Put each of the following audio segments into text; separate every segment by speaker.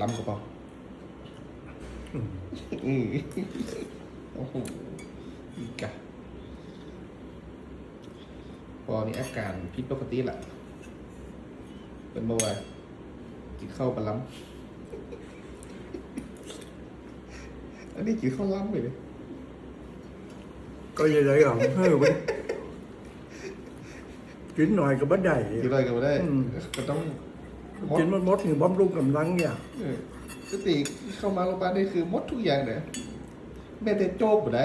Speaker 1: ล้ำกระเป๋าอืมโอ้โหอีกอะพอนี่อาการผิดปกติแหละเป็นเมื่อวานกินข้าวปลาล้ำอันนี้กินข้าวล้ำไปเลย
Speaker 2: ก็ยังไงอะเฮ้ยมันกินหน่อยก็บ่ได้
Speaker 1: กินอะไรกันไม่ได้
Speaker 2: อืม
Speaker 1: ก็ต้องมด
Speaker 2: กินมันมดนี่บำรุงกำลังเนี่ย
Speaker 1: เออปกติเข้ามาโรงพยาบาลนี่คือมดทุกอย่างเลยแม่แต่โจ๊กบ่ได้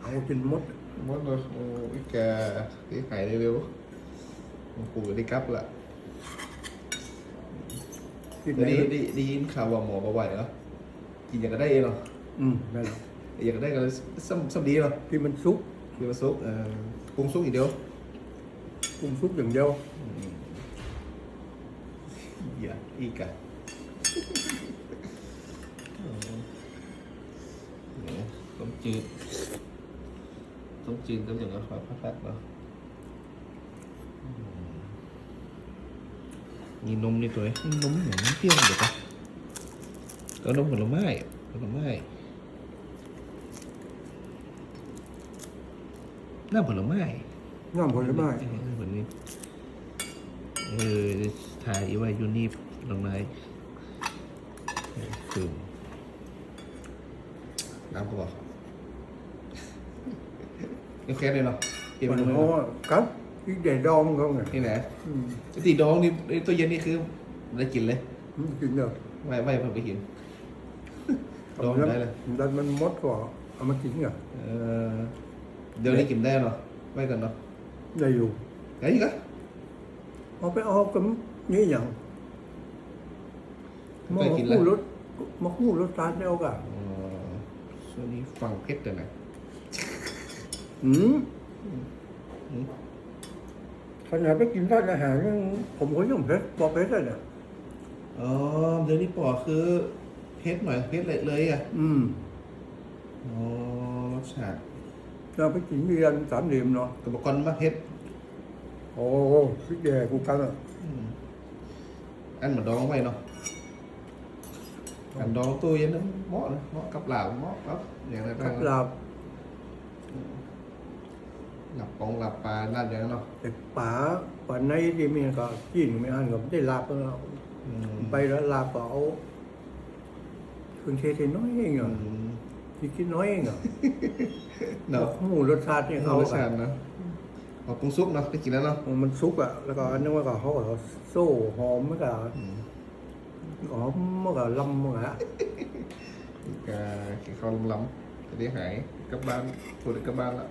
Speaker 2: เอากินมด
Speaker 1: มดเลยโอ้ยแกที่หายเร็วๆโอ้โหได้กลับละ
Speaker 2: กิน
Speaker 1: เดี๋ยว
Speaker 2: ไหน
Speaker 1: นี้ได้ได้ยินข่าวว่าหมอบอกว่าเหรอกินอย่างก็ได้เองเหรอ
Speaker 2: อืมนั่นแหละ
Speaker 1: อย่างก็ได้ก็ซ้ำซ้ำดีเหรอ
Speaker 2: ที่มันซุก
Speaker 1: คือมาซุปเอ่อปรุงซุปอีกเดียว
Speaker 2: ปรุงซุปอย่างเดียว
Speaker 1: อย่าอีกอะเนี่ยต้มจืดต้มจืดก็อย่างก็คอยพักๆเนาะอืมมีนมนี่ตัวเองนมเหมือนน้ำเปรี้ยวเดี๋ยวปะก็นมผลไม้ผลไม้น้ำผลไม้
Speaker 2: น้ำผลไม้
Speaker 1: เออเหมือนนี้ เออถ่ายไว้อยู่นี่ผลไม้เออคือน้ำก็บอกโอเคเลยเนาะเปลี่ยน
Speaker 2: มั
Speaker 1: เป็นน
Speaker 2: เพราะว่าครับที่ใหญ่ดองเขาไง
Speaker 1: นี่นะ
Speaker 2: อืม
Speaker 1: ตีดองนี่ไอ้ตัวเย็นนี่คือได้กินเลย
Speaker 2: อืมกินเนาะ
Speaker 1: ไว้ไว้เพิ่งไปกิน ดองได้เลย
Speaker 2: ดันมันมดก็เอามากินเหรอ
Speaker 1: เออเดี๋ยวนี้กินได้เนาะไว้กันเนาะ
Speaker 2: ได้อยู่
Speaker 1: ไงก็
Speaker 2: เอาไปเอากับนี่อย่างม
Speaker 1: เคยกินแล้ว
Speaker 2: คู่รถมาคู่รถตาเดียวกัน
Speaker 1: อ๋อช่วงนี้ฟังเพชรเลยนะ
Speaker 2: อืม
Speaker 1: อืม
Speaker 2: ขนาดไปกินร้านอาหารยังผมก็ยังเพชรบอกเพชรเลยเนี่ย
Speaker 1: อ๋อเดี๋ยวนี้ปอคือเพชรหน่อยเพชรเลยเลยอะ
Speaker 2: อืม
Speaker 1: อ๋อรสชาติ
Speaker 2: เราไปกินเรียนสามเหลี่ยมเนาะ
Speaker 1: กระบอกกอนมาเพชร
Speaker 2: โอ้พี่แกกูกันอะ
Speaker 1: อืมอันเหมือนดองไว้เนาะอันดองตู้เย็นนั้นเหมาะนะเหมาะกับหลาบเหมาะครับอย่างไร
Speaker 2: ค
Speaker 1: บ้า
Speaker 2: รั
Speaker 1: ง
Speaker 2: บลาบ
Speaker 1: หลับปองหลับปลาลาดอย่างนั้นเนาะ
Speaker 2: แต่ป๋าป๋าในที่มีก็กินไม่อันก็ไม่ได้ลาบแล้ว
Speaker 1: อืม
Speaker 2: ไปแล้วลาบก็เอาคืนเทเทน้อยเอง
Speaker 1: อื
Speaker 2: อะ
Speaker 1: ม
Speaker 2: ที่กินน้อยเองอะ
Speaker 1: เนาะ
Speaker 2: หมูรสชาติเนี่ย
Speaker 1: เอา
Speaker 2: เขา
Speaker 1: รสชาตินะเอาปรุงซุปเนาะได้กินแล้วเนาะ
Speaker 2: มันซุกอะแล้วก็อันนึงว่าก็เขาก็โซ่หอมมันก็
Speaker 1: อืม
Speaker 2: หอมมันก็ลำมันก็
Speaker 1: อีกอ่ากินข้าวล้ำๆจะได้หายกลับบ้านปวดกลับบ้านละ